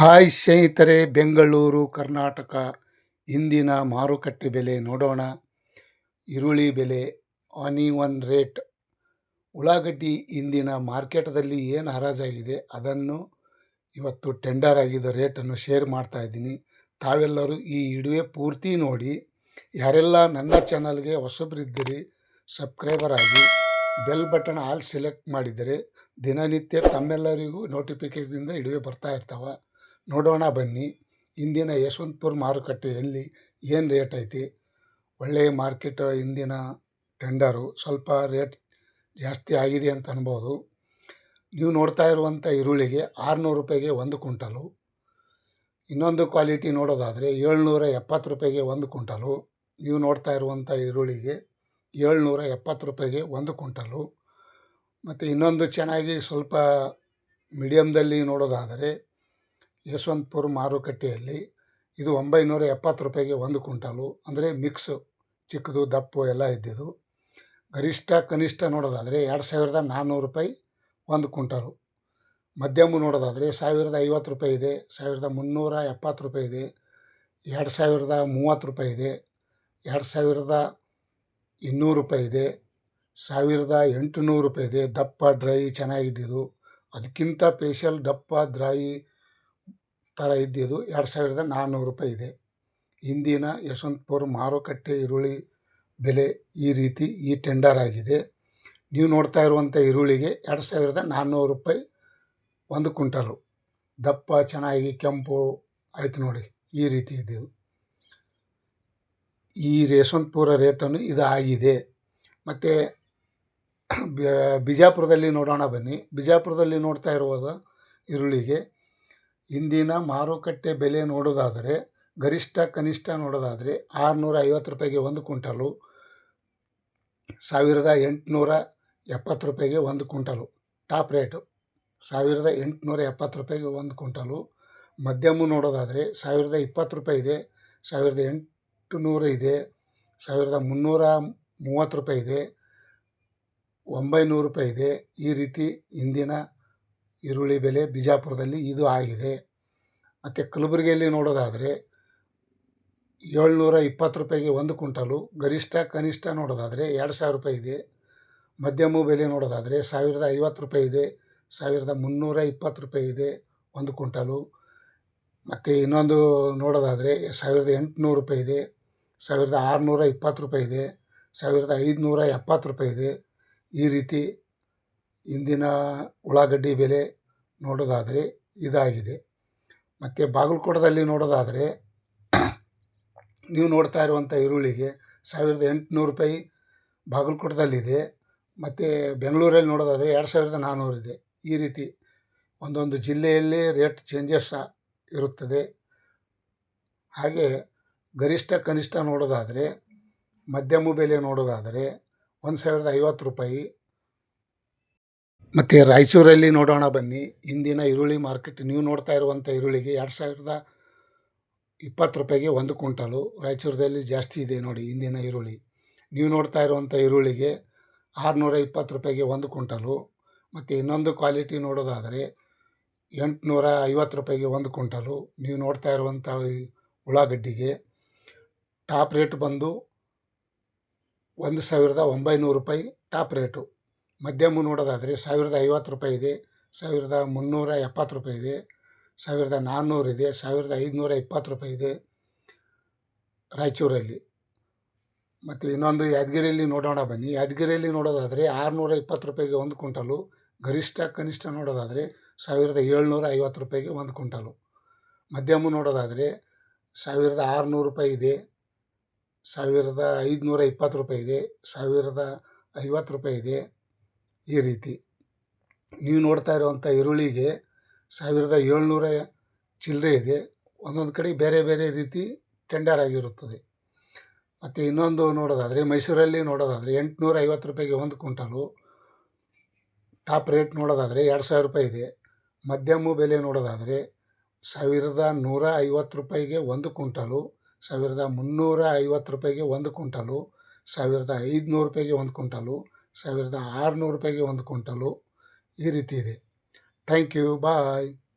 Hi ಸ್ನೇಹಿತರೆ, ಬೆಂಗಳೂರು, ಕರ್ನಾಟಕ. ಇಂದಿನ ಮಾರುಕಟ್ಟೆ ಬೆಲೆ ನೋಡೋಣ. ಈರುಳ್ಳಿ ಬೆಲೆ ಆನಿ ಒನ್ ರೇಟ್. ಉಳ್ಳಾಗಡ್ಡಿ ಇಂದಿನ ಮಾರ್ಕೆಟದಲ್ಲಿ ಏನು ಹರಾಜಾಗಿದೆ ಅದನ್ನು ಇವತ್ತು ಟೆಂಡರ್ ಆಗಿದ್ದ ರೇಟನ್ನು ಶೇರ್ ಮಾಡ್ತಾ ಇದ್ದೀನಿ. ತಾವೆಲ್ಲರೂ ಈ ಇಡುವೆ ಪೂರ್ತಿ ನೋಡಿ. ಯಾರೆಲ್ಲ ನನ್ನ ಚಾನಲ್ಗೆ ಹೊಸಬ್ರಿದ್ದೀರಿ, ಸಬ್ಸ್ಕ್ರೈಬರ್ ಆಗಿ ಬೆಲ್ ಬಟನ್ ಆಲ್ ಸೆಲೆಕ್ಟ್ ಮಾಡಿದರೆ ದಿನನಿತ್ಯ ತಮ್ಮೆಲ್ಲರಿಗೂ ನೋಟಿಫಿಕೇಷನ್ದಿಂದ ಇಡುವೆ ಬರ್ತಾ ಇರ್ತಾವೆ. ನೋಡೋಣ ಬನ್ನಿ. ಇಂದಿನ ಯಶವಂತಪುರ ಮಾರುಕಟ್ಟೆಯಲ್ಲಿ ಏನು ರೇಟ್ ಐತಿ? ಒಳ್ಳೆಯ ಮಾರ್ಕೆಟ್ ಇಂದಿನ ಟೆಂಡರು ಸ್ವಲ್ಪ ರೇಟ್ ಜಾಸ್ತಿ ಆಗಿದೆ ಅಂತ ಅನ್ಬೋದು. ನೀವು ನೋಡ್ತಾ ಇರುವಂಥ ಈರುಳ್ಳಿಗೆ ಆರುನೂರು ರೂಪಾಯಿಗೆ ಒಂದು ಕುಂಟಲು ಇನ್ನೊಂದು ಕ್ವಾಲಿಟಿ ನೋಡೋದಾದರೆ ಏಳ್ನೂರ ಎಪ್ಪತ್ತು ರೂಪಾಯಿಗೆ ಒಂದು ಕುಂಟಲು ನೀವು ನೋಡ್ತಾ ಇರುವಂಥ ಈರುಳ್ಳಿಗೆ ಏಳ್ನೂರ ಎಪ್ಪತ್ತು ರೂಪಾಯಿಗೆ ಒಂದು ಕುಂಟಲು ಮತ್ತು ಇನ್ನೊಂದು ಚೆನ್ನಾಗಿ ಸ್ವಲ್ಪ ಮೀಡಿಯಮ್ದಲ್ಲಿ ನೋಡೋದಾದರೆ ಯಶವಂತಪುರ ಮಾರುಕಟ್ಟೆಯಲ್ಲಿ ಇದು ಒಂಬೈನೂರ ಎಪ್ಪತ್ತು ರೂಪಾಯಿಗೆ ಒಂದು ಕ್ವಿಂಟಲು, ಅಂದರೆ ಮಿಕ್ಸು ಚಿಕ್ಕದು, ದಪ್ಪು ಎಲ್ಲ ಇದ್ದಿದ್ದು. ಗರಿಷ್ಠ, ಕನಿಷ್ಠ ನೋಡೋದಾದರೆ ಎರಡು ಸಾವಿರದ ನಾನ್ನೂರು ರೂಪಾಯಿ ಒಂದು ಕ್ವಿಂಟಲು. ಮಧ್ಯಮ ನೋಡೋದಾದರೆ ಸಾವಿರದ ಐವತ್ತು ರೂಪಾಯಿ ಇದೆ, ಸಾವಿರದ ಮುನ್ನೂರ ಎಪ್ಪತ್ತು ರೂಪಾಯಿ ಇದೆ, ಎರಡು ಸಾವಿರದ ಮೂವತ್ತು ರೂಪಾಯಿ ಇದೆ, ಎರಡು ಸಾವಿರದ ಇನ್ನೂರು ರೂಪಾಯಿ ಇದೆ, ಸಾವಿರದ ಎಂಟುನೂರು ರೂಪಾಯಿ ಇದೆ. ದಪ್ಪ ಡ್ರೈ ಚೆನ್ನಾಗಿದ್ದಿದ್ದು. ಅದಕ್ಕಿಂತ ಸ್ಪೆಷಲ್ ದಪ್ಪ ಡ್ರೈ ಥರ ಇದ್ದಿದ್ದು ಎರಡು ಸಾವಿರದ ನಾನ್ನೂರು ರೂಪಾಯಿ ಇದೆ. ಇಂದಿನ ಯಶವಂತಪುರ ಮಾರುಕಟ್ಟೆ ಈರುಳ್ಳಿ ಬೆಲೆ ಈ ರೀತಿ ಈ ಟೆಂಡರ್ ಆಗಿದೆ. ನೀವು ನೋಡ್ತಾ ಇರುವಂಥ ಈರುಳ್ಳಿಗೆ ಎರಡು ಸಾವಿರದ ನಾನ್ನೂರು ರೂಪಾಯಿ ಒಂದು ಕುಂಟಲು ದಪ್ಪ, ಚೆನ್ನಾಗಿ ಕೆಂಪು ಆಯ್ತು ನೋಡಿ ಈ ರೀತಿ ಇದ್ದಿದ್ದು. ಈ ಯಶವಂತಪುರ ರೇಟನ್ನು ಇದು ಆಗಿದೆ. ಮತ್ತು ಬಿಜಾಪುರದಲ್ಲಿ ನೋಡೋಣ ಬನ್ನಿ. ಬಿಜಾಪುರದಲ್ಲಿ ನೋಡ್ತಾ ಇರುವಾಗ ಈರುಳ್ಳಿಗೆ ಇಂದಿನ ಮಾರುಕಟ್ಟೆ ಬೆಲೆ ನೋಡೋದಾದರೆ, ಗರಿಷ್ಠ ಕನಿಷ್ಠ ನೋಡೋದಾದರೆ ಆರುನೂರ ಐವತ್ತು ರೂಪಾಯಿಗೆ ಒಂದು ಕುಂಟಲು ಸಾವಿರದ ಎಂಟುನೂರ ಎಪ್ಪತ್ತು ರೂಪಾಯಿಗೆ ಒಂದು ಕುಂಟಲು ಟಾಪ್ ರೇಟು ಸಾವಿರದ ಎಂಟುನೂರ ಎಪ್ಪತ್ತು ರೂಪಾಯಿಗೆ ಒಂದು ಕುಂಟಲು ಮಧ್ಯಮ ನೋಡೋದಾದರೆ ಸಾವಿರದ ಇಪ್ಪತ್ತು ರೂಪಾಯಿ ಇದೆ, ಸಾವಿರದ ಎಂಟುನೂರು ಇದೆ, ಸಾವಿರದ ಮುನ್ನೂರ ಮೂವತ್ತು ರೂಪಾಯಿ ಇದೆ, ಒಂಬೈನೂರು ರೂಪಾಯಿ ಇದೆ. ಈ ರೀತಿ ಇಂದಿನ ಈರುಳ್ಳಿ ಬೆಲೆ ಬಿಜಾಪುರದಲ್ಲಿ ಇದು ಆಗಿದೆ. ಮತ್ತು ಕಲಬುರಗಿಯಲ್ಲಿ ನೋಡೋದಾದರೆ ಏಳ್ನೂರ ಇಪ್ಪತ್ತು ರೂಪಾಯಿಗೆ ಒಂದು ಕುಂಟಲು ಗರಿಷ್ಠ ಕನಿಷ್ಠ ನೋಡೋದಾದರೆ ಎರಡು ಸಾವಿರ ರೂಪಾಯಿ ಇದೆ. ಮಧ್ಯಮ ಬೆಲೆ ನೋಡೋದಾದರೆ ಸಾವಿರದ ಐವತ್ತು ರೂಪಾಯಿ ಇದೆ, ಸಾವಿರದ ಮುನ್ನೂರ ಇಪ್ಪತ್ತು ರೂಪಾಯಿ ಇದೆ ಒಂದು ಕುಂಟಲು ಮತ್ತು ಇನ್ನೊಂದು ನೋಡೋದಾದರೆ ಸಾವಿರದ ಎಂಟುನೂರು ರೂಪಾಯಿ ಇದೆ, ಸಾವಿರದ ಆರುನೂರ ಇಪ್ಪತ್ತು ರೂಪಾಯಿ ಇದೆ, ಸಾವಿರದ ಐದುನೂರ ಎಪ್ಪತ್ತು ರೂಪಾಯಿ ಇದೆ. ಈ ರೀತಿ ಇಂದಿನ ಉಳ್ಳಾಗಡ್ಡಿ ಬೆಲೆ ನೋಡೋದಾದರೆ ಇದಾಗಿದೆ. ಮತ್ತು ಬಾಗಲಕೋಟದಲ್ಲಿ ನೋಡೋದಾದರೆ ನೀವು ನೋಡ್ತಾ ಇರುವಂಥ ಈರುಳ್ಳಿಗೆ ಸಾವಿರದ ಎಂಟುನೂರು ರೂಪಾಯಿ ಬಾಗಲಕೋಟದಲ್ಲಿದೆ. ಮತ್ತು ಬೆಂಗಳೂರಲ್ಲಿ ನೋಡೋದಾದರೆ ಎರಡು ಸಾವಿರದ ನಾನ್ನೂರಿದೆ ಈ ರೀತಿ ಒಂದೊಂದು ಜಿಲ್ಲೆಯಲ್ಲಿ ರೇಟ್ ಚೇಂಜಸ್ ಇರುತ್ತದೆ. ಹಾಗೆ ಗರಿಷ್ಠ ಕನಿಷ್ಠ ನೋಡೋದಾದರೆ ಮಧ್ಯಮ ಬೆಲೆ ನೋಡೋದಾದರೆ ಒಂದು ಸಾವಿರದ ಐವತ್ತು ರೂಪಾಯಿ ಮತ್ತು ರಾಯಚೂರಲ್ಲಿ ನೋಡೋಣ ಬನ್ನಿ. ಇಂದಿನ ಈರುಳ್ಳಿ ಮಾರ್ಕೆಟ್ ನೀವು ನೋಡ್ತಾ ಇರುವಂಥ ಈರುಳ್ಳಿಗೆ ಎರಡು ಸಾವಿರದ ಇಪ್ಪತ್ತು ರೂಪಾಯಿಗೆ ಒಂದು ಕುಂಟಲು ರಾಯಚೂರದಲ್ಲಿ ಜಾಸ್ತಿ ಇದೆ ನೋಡಿ ಇಂದಿನ ಈರುಳ್ಳಿ. ನೀವು ನೋಡ್ತಾ ಇರುವಂಥ ಈರುಳ್ಳಿಗೆ ಆರುನೂರ ಇಪ್ಪತ್ತು ರೂಪಾಯಿಗೆ ಒಂದು ಕುಂಟಲು ಮತ್ತು ಇನ್ನೊಂದು ಕ್ವಾಲಿಟಿ ನೋಡೋದಾದರೆ ಎಂಟುನೂರ ಐವತ್ತು ರೂಪಾಯಿಗೆ ಒಂದು ಕುಂಟಲು ನೀವು ನೋಡ್ತಾ ಇರುವಂಥ ಉಳ್ಳಾಗಡ್ಡಿಗೆ ಟಾಪ್ ರೇಟ್ ಬಂದು ಒಂದು ಸಾವಿರದ ಒಂಬೈನೂರು ರೂಪಾಯಿ ಟಾಪ್ ರೇಟು. ಮಧ್ಯಮ ನೋಡೋದಾದರೆ ಸಾವಿರದ ಐವತ್ತು ರೂಪಾಯಿ ಇದೆ, ಸಾವಿರದ ಮುನ್ನೂರ ಎಪ್ಪತ್ತು ರೂಪಾಯಿ ಇದೆ, ಸಾವಿರದ ನಾನ್ನೂರು ಇದೆ, ಸಾವಿರದ ಐದುನೂರ ಇಪ್ಪತ್ತು ರೂಪಾಯಿ ಇದೆ ರಾಯಚೂರಲ್ಲಿ. ಮತ್ತು ಇನ್ನೊಂದು ಯಾದಗಿರಿಯಲ್ಲಿ ನೋಡೋಣ ಬನ್ನಿ. ಯಾದಗಿರಿಯಲ್ಲಿ ನೋಡೋದಾದರೆ ಆರುನೂರ ಇಪ್ಪತ್ತು ರೂಪಾಯಿಗೆ ಒಂದು ಕ್ವಿಂಟಲು, ಗರಿಷ್ಠ ಕನಿಷ್ಠ ನೋಡೋದಾದರೆ ಸಾವಿರದ ಏಳ್ನೂರ ಐವತ್ತು ರೂಪಾಯಿಗೆ ಒಂದು ಕ್ವಿಂಟಲು. ಮಧ್ಯಮ ನೋಡೋದಾದರೆ ಸಾವಿರದ ಆರುನೂರು ರೂಪಾಯಿ ಇದೆ, ಸಾವಿರದ ಐದುನೂರ ಇಪ್ಪತ್ತು ರೂಪಾಯಿ ಇದೆ, ಸಾವಿರದ ಐವತ್ತು ರೂಪಾಯಿ ಇದೆ ಈ ರೀತಿ. ನೀವು ನೋಡ್ತಾ ಇರುವಂಥ ಈರುಳ್ಳಿಗೆ ಸಾವಿರದ ಏಳ್ನೂರ ಚಿಲ್ಲರೆ ಇದೆ. ಒಂದೊಂದು ಕಡೆ ಬೇರೆ ಬೇರೆ ರೀತಿ ಟೆಂಡರ್ ಆಗಿರುತ್ತದೆ. ಮತ್ತು ಇನ್ನೊಂದು ನೋಡೋದಾದರೆ, ಮೈಸೂರಲ್ಲಿ ನೋಡೋದಾದರೆ, ಎಂಟುನೂರ ಐವತ್ತು ರೂಪಾಯಿಗೆ ಒಂದು ಕ್ವಿಂಟಲು. ಟಾಪ್ ರೇಟ್ ನೋಡೋದಾದರೆ ಎರಡು ಸಾವಿರ ರೂಪಾಯಿ ಇದೆ. ಮಧ್ಯಮ ಬೆಲೆ ನೋಡೋದಾದರೆ, ಸಾವಿರದ ನೂರ ಐವತ್ತು ರೂಪಾಯಿಗೆ ಒಂದು ಕ್ವಿಂಟಲು. ಸಾವಿರದ ಮುನ್ನೂರ ಐವತ್ತು ರೂಪಾಯಿಗೆ ಒಂದು ಕ್ವಿಂಟಲು. ಸಾವಿರದ ಐದುನೂರು ರೂಪಾಯಿಗೆ ಒಂದು ಕುಂಟಲು ಸಾವಿರದ ಆರುನೂರು ರೂಪಾಯಿಗೆ ಒಂದು ಕುಂಟಲು ಈ ರೀತಿ ಇದೆ. Thank you bye.